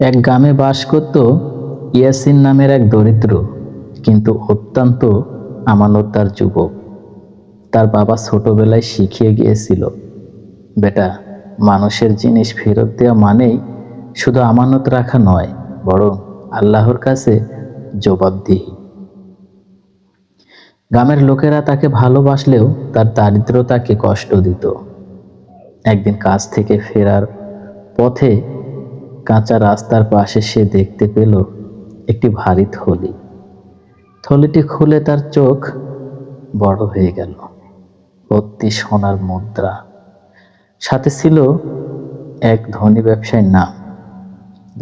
এক গ্রামে বাস করত ইয়াসিন নামের এক দরিদ্র, কিন্তু অত্যন্ত আমানতদার যুবক। তার বাবা ছোটবেলায় শিখিয়ে গিয়েছিল, বেটা, মানুষের জিনিস ফেরত দেওয়া মানেই শুধু আমানত রাখা নয়, বরং আল্লাহর কাছে জবাবদিহি। গ্রামের লোকেরা তাকে ভালোবাসলেও তার দারিদ্রতাকে কষ্ট দিত। একদিন কাজ থেকে ফেরার পথে কাঁচা রাস্তার পাশে সে দেখতে পেল একটি ভারী থলি। থলিটি খুলে তার চোখ বড় হয়ে গেল। ভর্তি সোনার মুদ্রা। সাথে ছিল এক ধনী ব্যবসায়ীর নাম।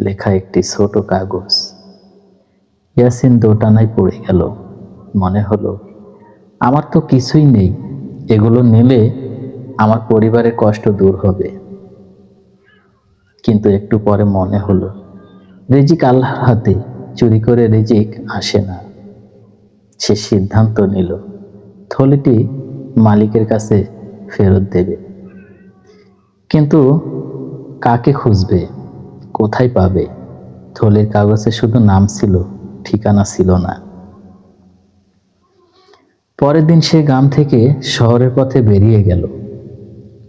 লেখা একটি ছোট কাগজ। ইয়াসিন দোটানায় পড়ে গেল। মনে হলো, আমার তো কিছুই নেই। এগুলো নিলে আমার পরিবারের কষ্ট দূর হবে। কিন্তু একটু পরে মনে হলো, রেজিক আল্লাহর হাতে, চুরি করে রেজিক আসে না। সে সিদ্ধান্ত নিল, থলিটি মালিকের কাছে ফেরত দেবে। কিন্তু কাকে খুঁজবে? কোথায় পাবে? থলির কাগজে শুধু নাম ছিল, ঠিকানা ছিল না। পরের দিন সে গ্রাম থেকে শহরের পথে বেরিয়ে গেল।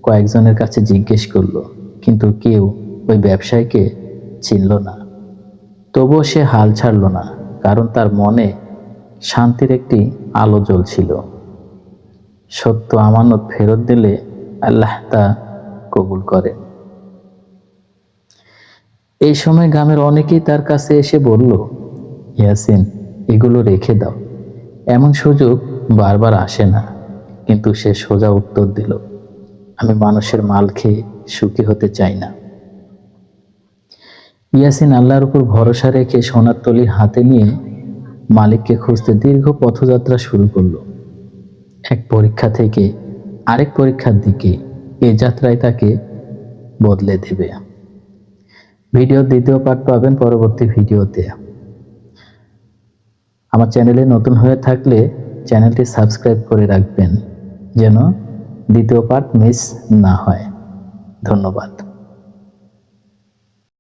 কয়েকজনের কাছে জিজ্ঞেস করল, কিন্তু কেউ ওই ব্যবসায়ীকে চিনল না। তবুও সে হাল ছাড়ল না, কারণ তার মনে শান্তির একটি আলো জ্বলছিল। সত্য আমানত ফেরত দিলে আল্লাহ তা কবুল করে এই সময় গ্রামের অনেকেই তার কাছে এসে বলল, ইয়াসিন, এগুলো রেখে দাও। এমন সুযোগ বারবার আসে না। কিন্তু সে সোজা উত্তর দিল, আমি মানুষের মাল খেয়ে সুখী হতে চাই না। ইয়াসিন আল্লাহর উপর ভরসা রেখে সোনার তলি হাতে নিয়ে মালিককে খুঁজতে দীর্ঘ পথযাত্রা শুরু করল। এক পরীক্ষা থেকে আরেক পরীক্ষার দিকে এ যাত্রায় তাকে বদলে দেবে। ভিডিও দ্বিতীয় পার্ট পাবেন পরবর্তী ভিডিওতে। আমার চ্যানেলে নতুন হয়ে থাকলে চ্যানেলটি সাবস্ক্রাইব করে রাখবেন, যেন দ্বিতীয় পার্ট মিস না হয়। ধন্যবাদ।